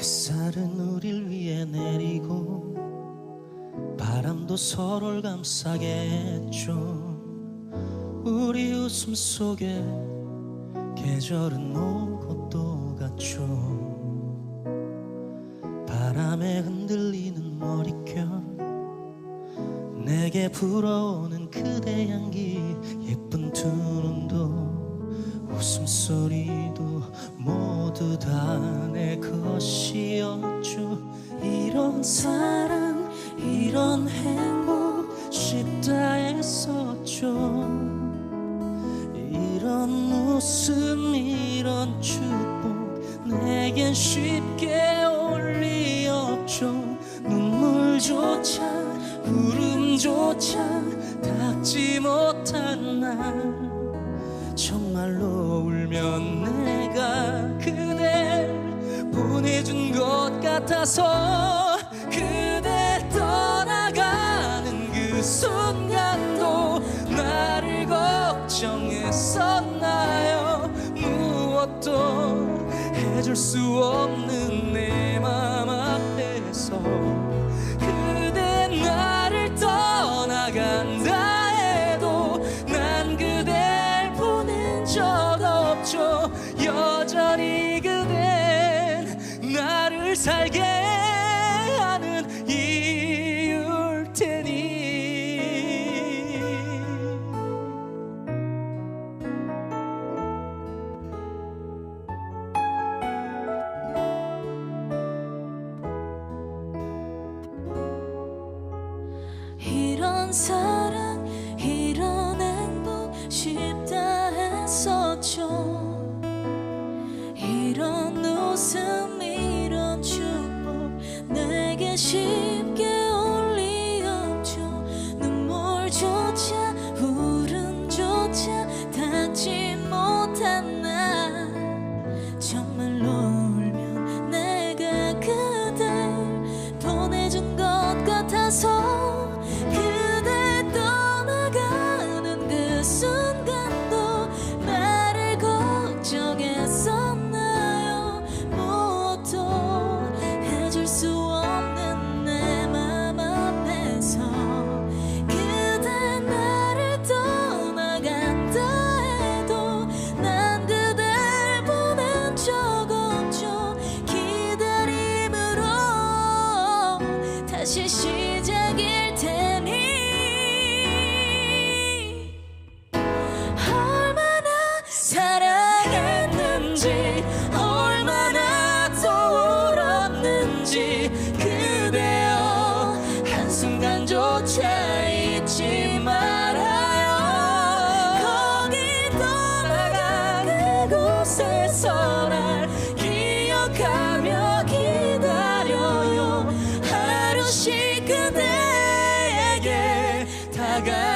햇살은 우릴 위해 내리고 바람도 서로를 감싸겠죠. 우리 웃음 속에 계절은 오고 또 갔죠. 바람에 흔들리는 머릿결 내게 불어오는 그대 향기 예쁜 두 눈도 웃음소리 사랑 이런 행복 쉽다 했었죠. 이런 웃음 이런 축복 내겐 쉽게 올 리 없죠. 눈물조차 울음조차 닿지 못한 날. 정말로 울면 내가 그댈 보내준 것 같아서 그 순간도 나를 걱정했었나요? 무엇도 해줄 수 없는 내 맘 앞에서 그대 나를 떠나간다 해도 난 그댈 보낸 적 없죠. 여전히 그댄 나를 살게 이런 사랑 이런 행복 쉽다 했었죠. 이런 웃음 이런 축복 내게 쉽 시작일 테니 얼마나 사랑했는지 얼마나 또 울었는지 그대여 한순간조차 잊지 말아요. 거기 떠나간 그곳에서 날 기억하 I got.